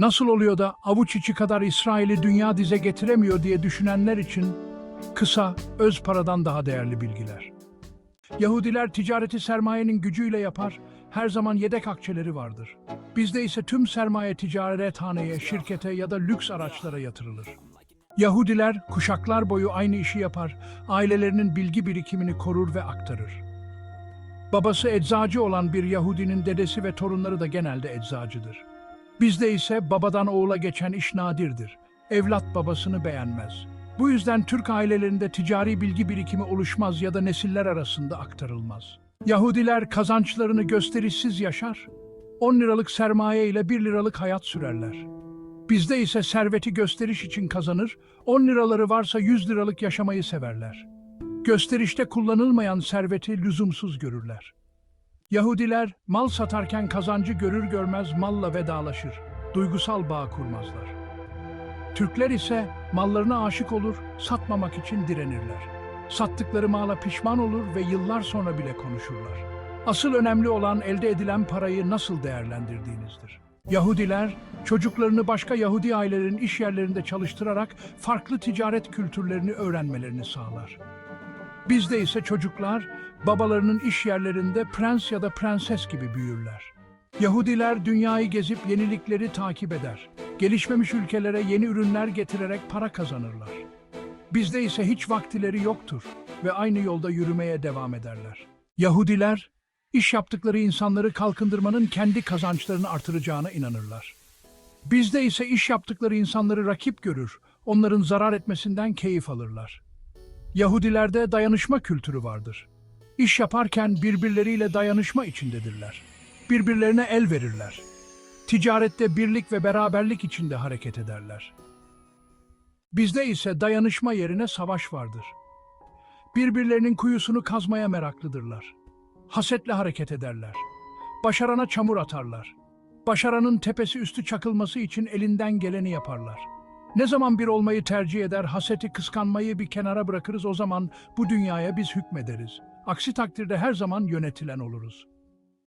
Nasıl oluyor da avuç içi kadar İsrail'i dünya dize getiremiyor diye düşünenler için kısa, öz paradan daha değerli bilgiler. Yahudiler ticareti sermayenin gücüyle yapar, her zaman yedek akçeleri vardır. Bizde ise tüm sermaye ticarethaneye, şirkete ya da lüks araçlara yatırılır. Yahudiler kuşaklar boyu aynı işi yapar, ailelerinin bilgi birikimini korur ve aktarır. Babası eczacı olan bir Yahudinin dedesi ve torunları da genelde eczacıdır. Bizde ise babadan oğula geçen iş nadirdir. Evlat babasını beğenmez. Bu yüzden Türk ailelerinde ticari bilgi birikimi oluşmaz ya da nesiller arasında aktarılmaz. Yahudiler kazançlarını gösterişsiz yaşar. 10 liralık sermaye ile 1 liralık hayat sürerler. Bizde ise serveti gösteriş için kazanır, 10 liraları varsa 100 liralık yaşamayı severler. Gösterişte kullanılmayan serveti lüzumsuz görürler. Yahudiler mal satarken kazancı görür görmez malla vedalaşır, duygusal bağ kurmazlar. Türkler ise mallarına aşık olur, satmamak için direnirler. Sattıkları mala pişman olur ve yıllar sonra bile konuşurlar. Asıl önemli olan elde edilen parayı nasıl değerlendirdiğinizdir. Yahudiler, çocuklarını başka Yahudi ailelerin iş yerlerinde çalıştırarak farklı ticaret kültürlerini öğrenmelerini sağlar. Bizde ise çocuklar babalarının iş yerlerinde prens ya da prenses gibi büyürler. Yahudiler dünyayı gezip yenilikleri takip eder. Gelişmemiş ülkelere yeni ürünler getirerek para kazanırlar. Bizde ise hiç vaktileri yoktur ve aynı yolda yürümeye devam ederler. Yahudiler, iş yaptıkları insanları kalkındırmanın kendi kazançlarını artıracağına inanırlar. Bizde ise iş yaptıkları insanları rakip görür, onların zarar etmesinden keyif alırlar. Yahudilerde dayanışma kültürü vardır. İş yaparken birbirleriyle dayanışma içindedirler. Birbirlerine el verirler. Ticarette birlik ve beraberlik içinde hareket ederler. Bizde ise dayanışma yerine savaş vardır. Birbirlerinin kuyusunu kazmaya meraklıdırlar. Hasetle hareket ederler. Başarana çamur atarlar. Başaranın tepesi üstü çakılması için elinden geleni yaparlar. Ne zaman bir olmayı tercih eder, haseti kıskanmayı bir kenara bırakırız o zaman bu dünyaya biz hükmederiz. Aksi takdirde her zaman yönetilen oluruz.